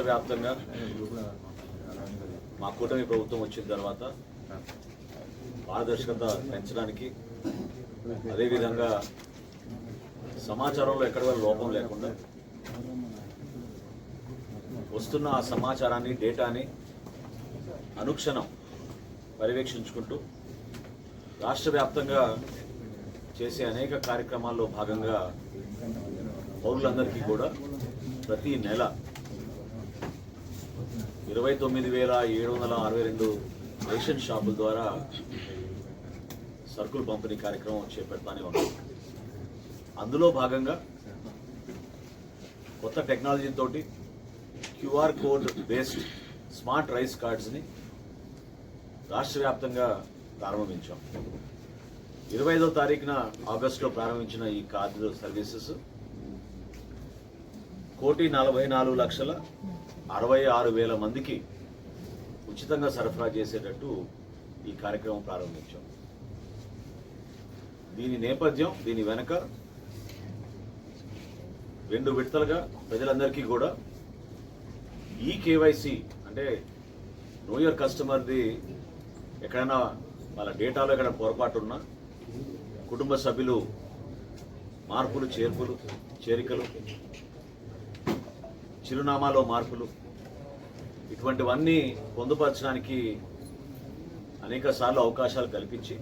రాష్ట్ర వ్యాప్తంగా మా కూటమి ప్రభుత్వం వచ్చిన తర్వాత పారదర్శకత పెంచడానికి అదేవిధంగా సమాచారంలో ఎక్కడ వల్ల లోపం లేకుండా వస్తున్న ఆ సమాచారాన్ని డేటాని అనుక్షణం పర్యవేక్షించుకుంటూ రాష్ట్ర వ్యాప్తంగా చేసే అనేక కార్యక్రమాల్లో భాగంగా పౌరులందరికీ కూడా ప్రతి నెల ఇరవై తొమ్మిది వేల ఏడు వందల అరవై రెండు రేషన్ షాపుల ద్వారా సరుకులు పంపిణీ కార్యక్రమం చేపడతానే ఉన్నాం. అందులో భాగంగా కొత్త టెక్నాలజీతో QR code based smart rice కార్డ్స్ని రాష్ట్ర వ్యాప్తంగా ప్రారంభించాం. ఇరవై ఐదో తారీఖున ఆగస్టులో ప్రారంభించిన ఈ కార్డు సర్వీసెస్ కోటి నలభై నాలుగు లక్షల అరవై ఆరు వేల మందికి ఉచితంగా సరఫరా చేసేటట్టు ఈ కార్యక్రమం ప్రారంభించాం. దీని నేపథ్యం దీని వెనక రెండు విడతలుగా ప్రజలందరికీ కూడా ఈ కేవైసీ అంటే నో యువర్ కస్టమర్ది ఎక్కడైనా వాళ్ళ డేటాలో ఎక్కడ పొరపాటు ఉన్నా కుటుంబ సభ్యులు మార్పులు చేర్పులు చేరికలు చిరునామాలో మార్పులు. ఇటువంటివన్నీ పొందుపరచడానికి అనేక సార్లు అవకాశాలు కల్పించి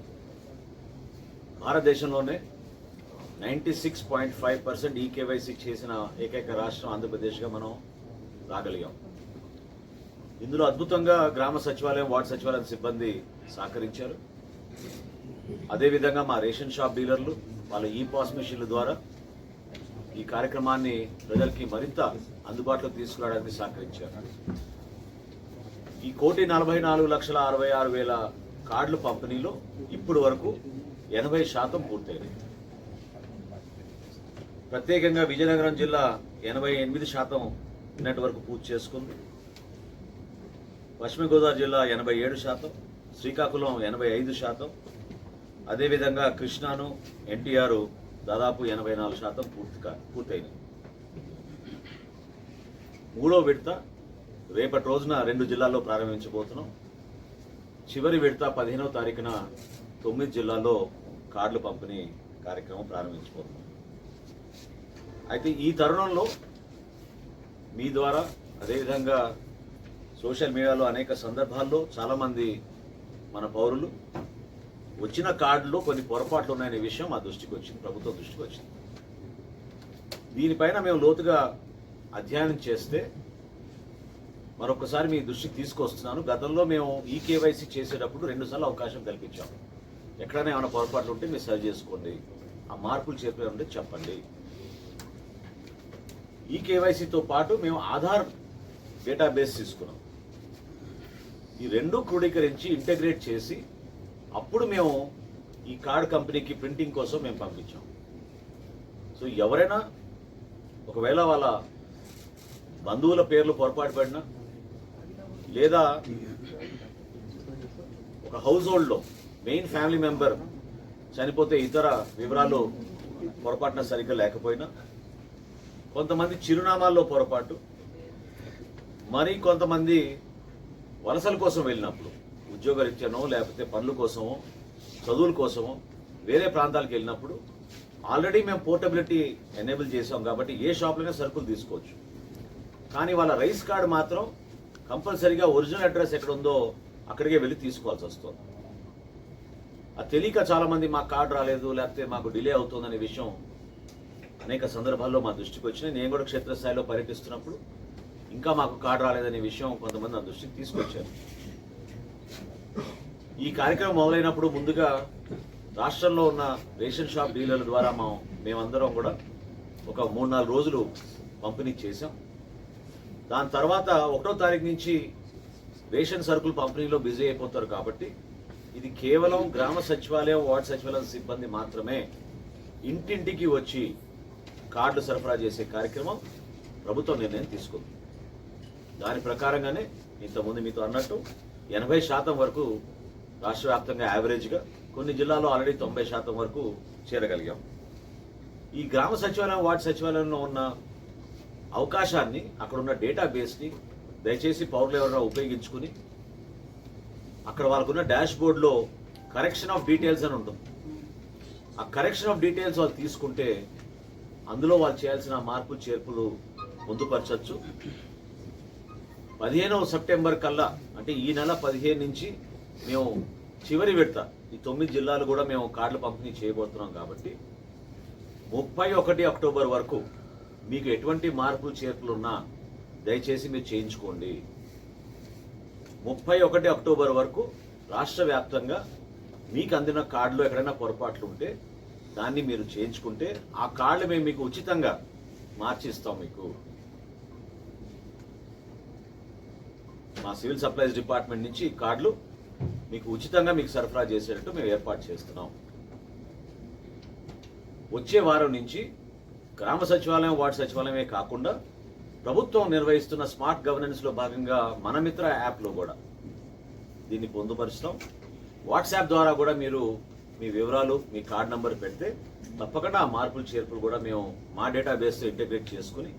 భారతదేశంలోనే ninety six point five percent ఈ చేసిన ఏకైక రాష్ట్రం ఆంధ్రప్రదేశ్గా మనం రాగలిగాం. ఇందులో అద్భుతంగా గ్రామ సచివాలయం వార్డు సచివాలయం సిబ్బంది సహకరించారు. అదేవిధంగా మా రేషన్ షాప్ డీలర్లు వాళ్ళ ఈ పాస్ మెషిన్ల ద్వారా ఈ కార్యక్రమాన్ని ప్రజలకి మరింత అందుబాటులో తీసుకురావడానికి సహకరించారు. ఈ కోటి నలభై నాలుగు లక్షల అరవై ఆరు వేల కార్డుల పంపిణీలో ఇప్పుడు వరకు ఎనభై శాతం పూర్తయింది ప్రత్యేకంగా విజయనగరం జిల్లా ఎనభై ఎనిమిది శాతం నిన్నటి వరకు పూర్తి చేసుకుంది. పశ్చిమ గోదావరి జిల్లా ఎనభై ఏడు శాతం శ్రీకాకుళం ఎనభై ఐదు శాతం. అదేవిధంగా కృష్ణాను ఎన్టీఆర్ దాదాపు ఎనభై నాలుగు శాతం పూర్తిగా పూర్తయినాయి. మూడో విడత రేపటి రోజున రెండు జిల్లాల్లో ప్రారంభించబోతున్నాం. చివరి విడత పదిహేనవ తారీఖున తొమ్మిది జిల్లాల్లో కార్డులు పంపిణీ కార్యక్రమం ప్రారంభించబోతున్నాం. అయితే ఈ తరుణంలో మీ ద్వారా అదేవిధంగా సోషల్ మీడియాలో అనేక సందర్భాల్లో చాలామంది మన పౌరులు వచ్చిన కార్డులో కొన్ని పొరపాట్లు ఉన్నాయనే విషయం మా దృష్టికి వచ్చింది ప్రభుత్వం దృష్టికి వచ్చింది. దీనిపైన మేము లోతుగా అధ్యయనం చేస్తే మరొకసారి మీ దృష్టికి తీసుకొస్తున్నాను. గతంలో మేము ఈ కేవైసీ చేసేటప్పుడు రెండుసార్లు అవకాశం కల్పించాము ఎక్కడైనా ఏమైనా పొరపాట్లు ఉంటే మీరు సరి చేసుకోండి. ఆ మార్పులు చేపే ఉంటే చెప్పండి. ఈ కేవైసీతో పాటు మేము ఆధార్ డేటాబేస్ తీసుకున్నాం. ఈ రెండు క్రోడీకరించి ఇంటగ్రేట్ చేసి అప్పుడు మేము ఈ కార్డ్ కంపెనీకి ప్రింటింగ్ కోసం మేము పంపించాం. సో ఎవరైనా ఒకవేళ వాళ్ళ బంధువుల పేర్లు పొరపాటు పడినా లేదా ఒక హౌస్ హోల్డ్లో మెయిన్ ఫ్యామిలీ మెంబర్ చనిపోతే ఇతర వివరాలు పొరపాటున సరిగ్గా లేకపోయినా కొంతమంది చిరునామాల్లో పొరపాటు మరి కొంతమంది వలసల కోసం వెళ్ళినప్పుడు ఉద్యోగరీత్యానో లేకపోతే పనుల కోసమో చదువుల కోసమో వేరే ప్రాంతాలకు వెళ్ళినప్పుడు ఆల్రెడీ మేము పోర్టబిలిటీ ఎనేబుల్ చేసాం కాబట్టి ఏ షాప్లోనే సరుకులు తీసుకోవచ్చు. కానీ వాళ్ళ రైస్ కార్డు మాత్రం కంపల్సరీగా ఒరిజినల్ అడ్రస్ ఎక్కడ ఉందో అక్కడికే వెళ్ళి తీసుకోవాల్సి వస్తుంది. అది తెలియక చాలామంది మాకు కార్డు రాలేదు లేకపోతే మాకు డిలే అవుతుందనే విషయం అనేక సందర్భాల్లో మా దృష్టికి వచ్చినాయి. నేను కూడా క్షేత్రస్థాయిలో పర్యటిస్తున్నప్పుడు ఇంకా మాకు కార్డు రాలేదనే విషయం కొంతమంది నా దృష్టికి తీసుకొచ్చారు. ఈ కార్యక్రమం మొదలైనప్పుడు ముందుగా రాష్ట్రంలో ఉన్న రేషన్ షాప్ డీలర్ల ద్వారా మా మేమందరం కూడా ఒక మూడు నాలుగు రోజులు పంపిణీ చేశాం. దాని తర్వాత ఒకటో తారీఖు నుంచి రేషన్ సరుకులు పంపిణీలో బిజీ అయిపోతారు కాబట్టి ఇది కేవలం గ్రామ సచివాలయం వార్డ్ సచివాలయం సిబ్బంది మాత్రమే ఇంటింటికి వచ్చి కార్డులు సరఫరా చేసే కార్యక్రమం ప్రభుత్వం నిర్ణయం తీసుకుంది. దాని ప్రకారంగానే ఇంతకుముందు మీతో అన్నట్టు ఎనభై శాతం వరకు రాష్ట్ర వ్యాప్తంగా యావరేజ్గా కొన్ని జిల్లాల్లో ఆల్రెడీ తొంభై శాతం వరకు చేరగలిగాం. ఈ గ్రామ సచివాలయం వార్డు సచివాలయంలో ఉన్న అవకాశాన్ని అక్కడ ఉన్న డేటాబేస్ని దయచేసి పౌరులు ఎవరైనా ఉపయోగించుకుని అక్కడ వాళ్ళకున్న డాష్ బోర్డ్లో కరెక్షన్ ఆఫ్ డీటెయిల్స్ అని ఉంటుంది. ఆ కరెక్షన్ ఆఫ్ డీటెయిల్స్ వాళ్ళు తీసుకుంటే అందులో వాళ్ళు చేయాల్సిన మార్పులు చేర్పులు పొందుపరచచ్చు. పదిహేనవ సెప్టెంబర్ కల్లా అంటే ఈ నెల పదిహేను నుంచి మేము చివరి విడత ఈ తొమ్మిది జిల్లాలు కూడా మేము కార్డుల పంపిణీ చేయబోతున్నాం కాబట్టి ముప్పై ఒకటి అక్టోబర్ వరకు మీకు ఎటువంటి మార్పులు చేర్పులు ఉన్నా దయచేసి మీరు చేయించుకోండి. ముప్పై ఒకటి అక్టోబర్ వరకు రాష్ట్ర వ్యాప్తంగా మీకు అందిన కార్డులో ఎక్కడైనా పొరపాట్లు ఉంటే దాన్ని మీరు చేయించుకుంటే ఆ కార్డులు మేము మీకు ఉచితంగా మార్చిస్తాం మీకు. మా సివిల్ సప్లైస్ డిపార్ట్మెంట్ నుంచి ఈ కార్డులు మీకు ఉచితంగా మీకు సరఫరా చేసేటట్టు మేము ఏర్పాటు చేస్తున్నాం. వచ్చే వారం నుంచి గ్రామ సచివాలయం వార్డు సచివాలయమే కాకుండా ప్రభుత్వం నిర్వహిస్తున్న స్మార్ట్ గవర్నెన్స్లో భాగంగా మనమిత్ర యాప్లో కూడా దీన్ని పొందుపరుస్తాం. వాట్సాప్ ద్వారా కూడా మీరు మీ వివరాలు మీ కార్డ్ నంబర్ పెడితే తప్పకుండా ఆ మార్పులు చేర్పులు కూడా మేము మా డేటాబేస్తో ఇంటిగ్రేట్ చేసుకుని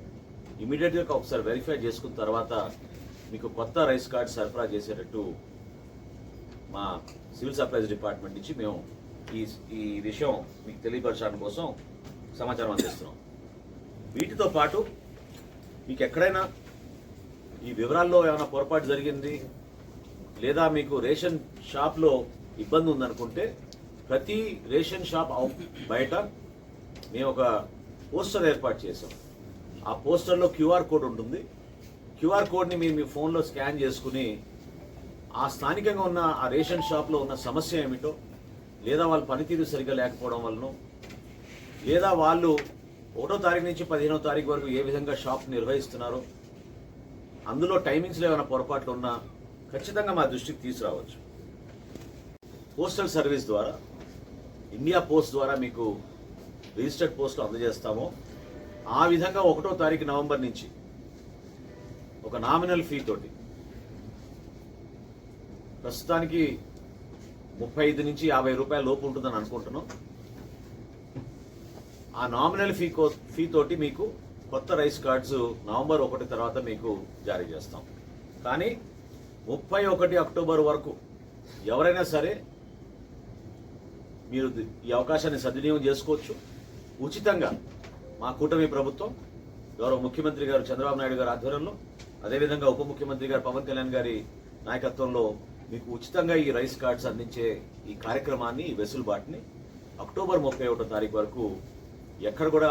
ఇమీడియట్గా ఒకసారి వెరిఫై చేసుకున్న తర్వాత మీకు కొత్త రైస్ కార్డ్ సరఫరా చేసేటట్టు మా సివిల్ సప్లైస్ డిపార్ట్మెంట్ నుంచి మేము ఈ ఈ విషయం మీకు తెలియపరచడం కోసం సమాచారం అందిస్తున్నాం. వీటితో పాటు మీకు ఎక్కడైనా ఈ వివరాల్లో ఏమైనా పొరపాటు జరిగింది లేదా మీకు రేషన్ షాప్లో ఇబ్బంది ఉందనుకుంటే ప్రతి రేషన్ షాప్ అవు- బయట మేము ఒక పోస్టర్ ఏర్పాటు చేసాం ఆ పోస్టర్లో క్యూఆర్ కోడ్ ఉంటుంది. క్యూఆర్ కోడ్ని మీరు మీ ఫోన్లో స్కాన్ చేసుకుని ఆ స్థానికంగా ఉన్న ఆ రేషన్ షాప్లో ఉన్న సమస్య ఏమిటో లేదా వాళ్ళ పనితీరు సరిగ్గా లేకపోవడం వలన లేదా వాళ్ళు ఒకటో తారీఖు నుంచి పదిహేనో తారీఖు వరకు ఏ విధంగా షాప్ నిర్వహిస్తున్నారో అందులో టైమింగ్స్లో ఏమైనా పొరపాట్లు ఉన్నా ఖచ్చితంగా మా దృష్టికి తీసుకురావచ్చు. పోస్టల్ సర్వీస్ ద్వారా ఇండియా పోస్ట్ ద్వారా మీకు రిజిస్టర్డ్ పోస్టులు అందజేస్తామో. ఆ విధంగా ఒకటో తారీఖు నవంబర్ నుంచి ఒక నామినల్ ఫీ తోటి. ప్రస్తుతానికి ముప్పై ఐదు నుంచి యాభై రూపాయల లోపు ఉంటుందని అనుకుంటున్నాం. ఆ నామినల్ ఫీ కో ఫీ తోటి మీకు కొత్త రైస్ కార్డ్స్ నవంబర్ ఒకటి తర్వాత మీకు జారీ చేస్తాం. కానీ ముప్పై ఒకటి అక్టోబర్ వరకు ఎవరైనా సరే మీరు ఈ అవకాశాన్ని సద్వినియోగం చేసుకోవచ్చు. ఉచితంగా మా కూటమి ప్రభుత్వం గౌరవ ముఖ్యమంత్రి గారు చంద్రబాబు నాయుడు గారి ఆధ్వర్యంలో అదేవిధంగా ఉప ముఖ్యమంత్రి గారు పవన్ కళ్యాణ్ గారి నాయకత్వంలో మీకు ఉచితంగా ఈ రైస్ కార్డ్స్ అందించే ఈ కార్యక్రమాన్ని వెసులుబాటుని అక్టోబర్ ముప్పై ఒకటో తారీఖు వరకు ఎక్కడ కూడా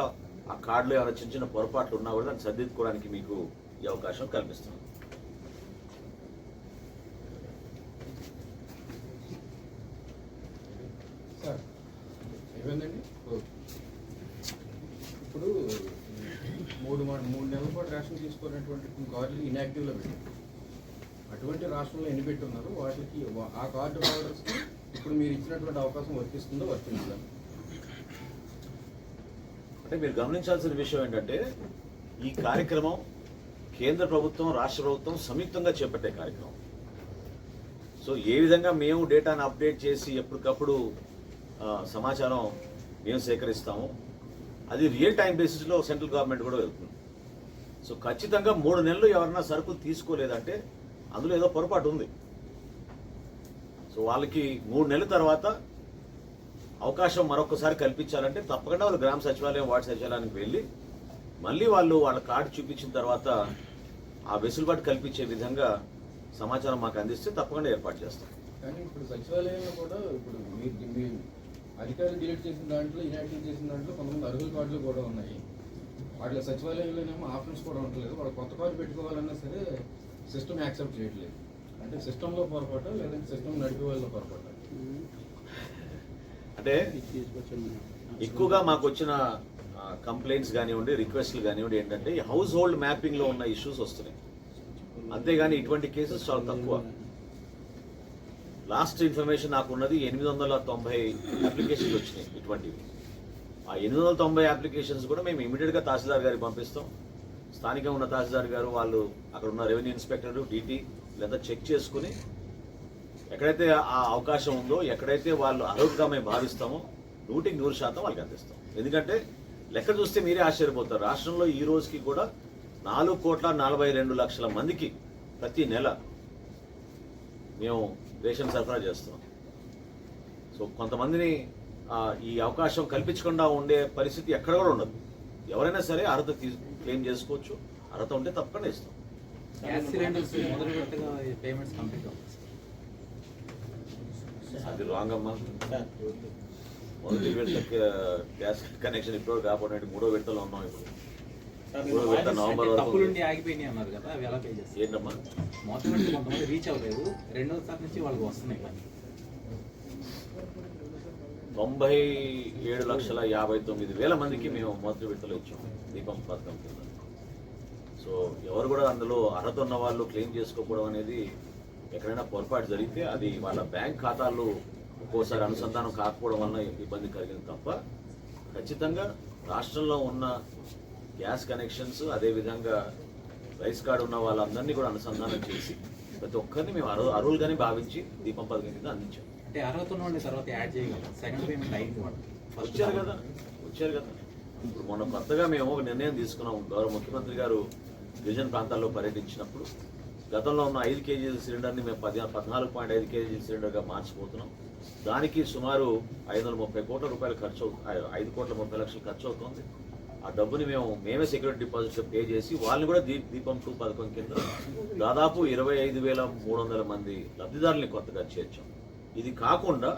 ఆ కార్డులో ఏమైనా చిన్న చిన్న పొరపాట్లు ఉన్నా కూడా దాన్ని సర్దిద్దుకోవడానికి మీకు ఈ అవకాశం కల్పిస్తుంది సార్ ఏమైందండి ఇప్పుడు మూడు మ- మూడు నెలల తీసుకున్నటువంటి కార్డులు ఇన్యాక్టివ్లో పెట్టారు. అటువంటి రాష్ట్రంలో ఎన్ని ఉన్నారు వాటికి ఆ కార్డు హోల్డర్స్కి ఇప్పుడు మీరు ఇచ్చినటువంటి అవకాశం వర్తిస్తుందో వర్తించదా అంటే మీరు గమనించాల్సిన విషయం ఏంటంటే ఈ కార్యక్రమం కేంద్ర ప్రభుత్వం రాష్ట్ర ప్రభుత్వం సంయుక్తంగా చేపట్టే కార్యక్రమం. సో ఏ విధంగా మేము డేటాను అప్డేట్ చేసి ఎప్పటికప్పుడు సమాచారం మేము సేకరిస్తాము అది రియల్ టైం బేసిస్లో సెంట్రల్ గవర్నమెంట్ కూడా వెళ్తుంది. సో ఖచ్చితంగా మూడు నెలలు ఎవరన్నా సరుకులు తీసుకోలేదంటే అందులో ఏదో పొరపాటు ఉంది. సో వాళ్ళకి మూడు నెలల తర్వాత అవకాశం మరొకసారి కల్పించాలంటే తప్పకుండా వాళ్ళు గ్రామ సచివాలయం వార్డు సచివాలయానికి వెళ్ళి మళ్ళీ వాళ్ళు వాళ్ళ కార్డు చూపించిన తర్వాత ఆ వెసులుబాటు కల్పించే విధంగా సమాచారం మాకు అందిస్తే తప్పకుండా ఏర్పాటు చేస్తాం. కానీ ఇప్పుడు సచివాలయంలో కూడా ఇప్పుడు మీరు అధికారులు డిలీట్ చేసిన దాంట్లో ఇన్యాక్టివ్ చేసిన దాంట్లో కొంతమంది అర్హుల కార్డులు కూడా ఉన్నాయి. వాటిలో సచివాలయంలోనేమో ఆప్షన్స్ కూడా ఉండలేదు. వాళ్ళు కొత్త కార్డు పెట్టుకోవాలన్నా సరే సిస్టమ్ యాక్సెప్ట్ చేయట్లేదు. అంటే సిస్టంలో పొరపాటు? లేదంటే సిస్టమ్ నడిపే వాళ్ళలో పొరపాటు? అంటే ఎక్కువగా మాకు వచ్చిన కంప్లైంట్స్ కానివ్వండి రిక్వెస్ట్లు కానివ్వండి ఏంటంటే హౌస్ హోల్డ్ మ్యాపింగ్లో ఉన్న ఇష్యూస్ వస్తున్నాయి. అంతేగాని ఇటువంటి కేసెస్ చాలా తక్కువ. లాస్ట్ ఇన్ఫర్మేషన్ నాకు ఉన్నది ఎనిమిది వందల తొంభై అప్లికేషన్స్ వచ్చినాయి ఇటువంటివి. ఆ ఎనిమిది వందల తొంభై అప్లికేషన్స్ కూడా మేము ఇమీడియట్గా తహసీల్దార్ గారికి పంపిస్తాం. స్థానికంగా ఉన్న తహసీల్దార్ గారు వాళ్ళు అక్కడ ఉన్న రెవెన్యూ ఇన్స్పెక్టర్ డీటీ లేదా చెక్ చేసుకుని ఎక్కడైతే ఆ అవకాశం ఉందో ఎక్కడైతే వాళ్ళు అర్హులుగా మేము భావిస్తామో నూటికి నూరు శాతం వాళ్ళకి అందిస్తాం. ఎందుకంటే లెక్క చూస్తే మీరే ఆశ్చర్యపోతారు. రాష్ట్రంలో ఈ రోజుకి కూడా నాలుగు కోట్ల నలభై రెండు లక్షల మందికి ప్రతి నెల మేము రేషన్ సరఫరా చేస్తున్నాం. సో కొంతమందిని ఈ అవకాశం కల్పించకుండా ఉండే పరిస్థితి ఎక్కడ కూడా ఉండదు. ఎవరైనా సరే అర్హత క్లెయిమ్ చేసుకోవచ్చు. అర్హత ఉంటే తప్పకుండా ఇస్తాం. అది రాంగ్ అమ్మా. మొదటి విడత గ్యాస్ కనెక్షన్ ఇప్పుడు కాకపోతే మూడో విడతలో ఉన్నాం ఇప్పుడు. తప్పులుండి ఆగిపోయినాయి అన్నారు కదా అవి ఎలా పే చేస్తారు? ఏంటమ్మా? మొదటి కొంతమంది రీచ్ అవ్వలేదు. రెండోసారి నుంచి వాళ్ళకి వస్తున్నాయి కానీ తొంభై ఏడు లక్షల యాభై తొమ్మిది వేల మందికి మేము మొదటి విడతలు ఇచ్చాం దీపం పథకం కింద. సో ఎవరు కూడా అందులో అర్హత ఉన్న వాళ్ళు క్లెయిమ్ చేసుకోకపోవడం అనేది ఎక్కడైనా పొరపాటు జరిగితే అది వాళ్ళ బ్యాంక్ ఖాతాల్లో ఒక్కోసారి అనుసంధానం కాకపోవడం వలన ఇబ్బంది కలిగింది తప్ప ఖచ్చితంగా రాష్ట్రంలో ఉన్న గ్యాస్ కనెక్షన్స్ అదేవిధంగా రైస్ కార్డు ఉన్న వాళ్ళందరినీ కూడా అనుసంధానం చేసి ప్రతి ఒక్కరిని మేము అరు అరువులుగానే భావించి దీపం పథకం కింద అందించాం. అంటే అర్హత ఉన్న తర్వాత యాడ్ చేయగలం. సెకండ్ పేమెంట్ అయింది వాళ్ళు ఫస్ట్ వచ్చారు కదా? వచ్చారు కదా? ఇప్పుడు మొన్న కొత్తగా మేము ఒక నిర్ణయం తీసుకున్నాం. గౌరవ ముఖ్యమంత్రి గారు గిరిజన ప్రాంతాల్లో పర్యటించినప్పుడు గతంలో ఉన్న ఐదు కేజీల సిలిండర్ని మేము పది పద్నాలుగు పాయింట్ ఐదు కేజీల సిలిండర్గా మార్చిపోతున్నాం. దానికి సుమారు ఐదు వందల ముప్పై కోట్ల రూపాయలు ఖర్చు అవుతుంది ఐదు కోట్ల ముప్పై లక్షలు ఖర్చు అవుతుంది. ఆ డబ్బుని మేము మేమే సెక్యూరిటీ డిపాజిట్ పే చేసి వాళ్ళని కూడా దీప్ దీపం టూ పథకం కింద దాదాపు ఇరవై ఐదు వేల మూడు వందల మంది లబ్ధిదారుల్ని కొత్తగా చేర్చాం. ఇది కాకుండా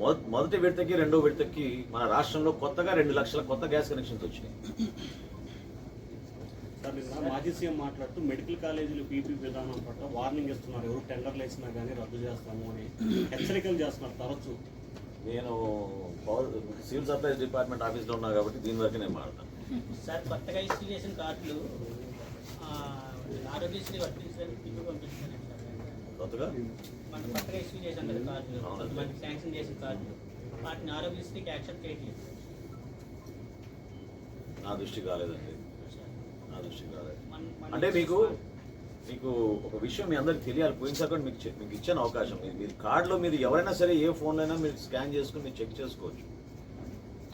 మొద- మొదటి విడతకి రెండో విడతకి మన రాష్ట్రంలో కొత్తగా రెండు లక్షల కొత్త గ్యాస్ కనెక్షన్స్ వచ్చినాయి. మాజీ సీఎం మాట్లాడుతూ మెడికల్ కాలేజీలు పీపీ విధానం పట్ల వార్నింగ్ ఇస్తున్నారు. ఎవరు టెండర్లు వేసినా కానీ రద్దు చేస్తాము అని హెచ్చరికలు చేస్తున్నారు. తరచు. నేను సివిల్ సప్లైస్ డిపార్ట్మెంట్ ఆఫీస్లో ఉన్నా కాబట్టి దీని వరకు నేను మాట్లాడతాను సార్ కొత్తగా ఇష్యూ చేసిన కార్డులు ఆరోగ్యశ్రీ వర్తించడానికి కొత్తగా? మనం కొత్తగా ఇష్యూ చేసాం కదా కార్డులు శాంక్షన్ చేసిన కార్డులు వాటిని ఆరోగ్యశ్రీకి యాక్సెప్ట్ చేయట్లేదు. నా దృష్టికి రాలేదండి నా మన- మన అంటే మీకు మీకు ఒక విషయం మీ అందరికి తెలియాలి. పోయినసారి కూడా మీకు మీకు ఇచ్చాను అవకాశం. మీరు కార్డులో మీరు ఎవరైనా సరే ఏ ఫోన్లో అయినా మీరు స్కాన్ చేసుకుని మీరు చెక్ చేసుకోవచ్చు.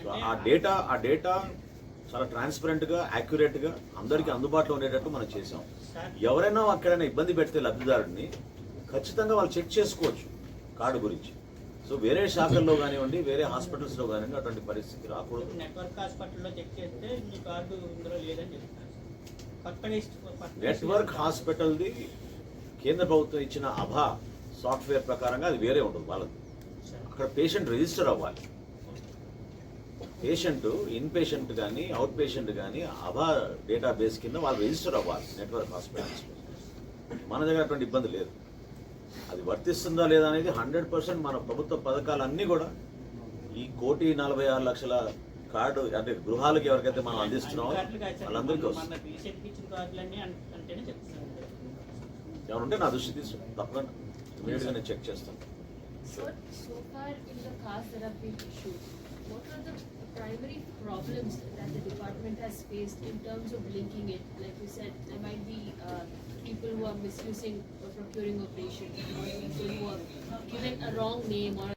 సో ఆ డేటా ఆ డేటా చాలా ట్రాన్స్పరెంట్గా యాక్యురేట్గా అందరికీ అందుబాటులో ఉండేటట్టు మనం చేసాం ఎవరైనా అక్కడైనా ఇబ్బంది పెడితే లబ్ధిదారుడిని ఖచ్చితంగా వాళ్ళు చెక్ చేసుకోవచ్చు కార్డు గురించి. సో వేరే శాఖల్లో కానివ్వండి వేరే హాస్పిటల్స్లో కానివ్వండి అటువంటి పరిస్థితి రాకూడదు. నెట్వర్క్ హాస్పిటల్లో చెక్ చేస్తే మీ కార్డు ఇందులో లేదని చెప్తున్నారు నెట్వర్క్ హాస్పిటల్ది కేంద్ర ప్రభుత్వం ఇచ్చిన అభా సాఫ్ట్వేర్ ప్రకారంగా అది వేరే ఉంటుంది వాళ్ళది. అక్కడ పేషెంట్ రిజిస్టర్ అవ్వాలి. పేషెంట్ ఇన్ పేషెంట్ కానీ అవుట్ పేషెంట్ కానీ అభా డేటాబేస్ కింద వాళ్ళు రిజిస్టర్ అవ్వాలి నెట్వర్క్ హాస్పిటల్స్ మన దగ్గర అటువంటి ఇబ్బంది లేదు. అది వర్తిస్తుందా లేదా అనేది హండ్రెడ్ పర్సెంట్ మన ప్రభుత్వ పథకాలన్నీ కూడా ఈ కోటి నలభై ఆరు లక్షల కార్డు అంటే గృహాలకు ఎవరికైతే మనం అందిస్తున్నామో. వాళ్ళందరికీ మన- వస్తుంది ఏమనుంటే నా దృష్టి తీసు తప్పకుండా ఇమీడియట్గా నేను చెక్ చేస్తాను Sir, so far in the cars that have been issued, what are the primary problems that the department has faced in terms of linking it? Like you said, there might be uh, people who are misusing or procuring a patient, or people who are giving a wrong name or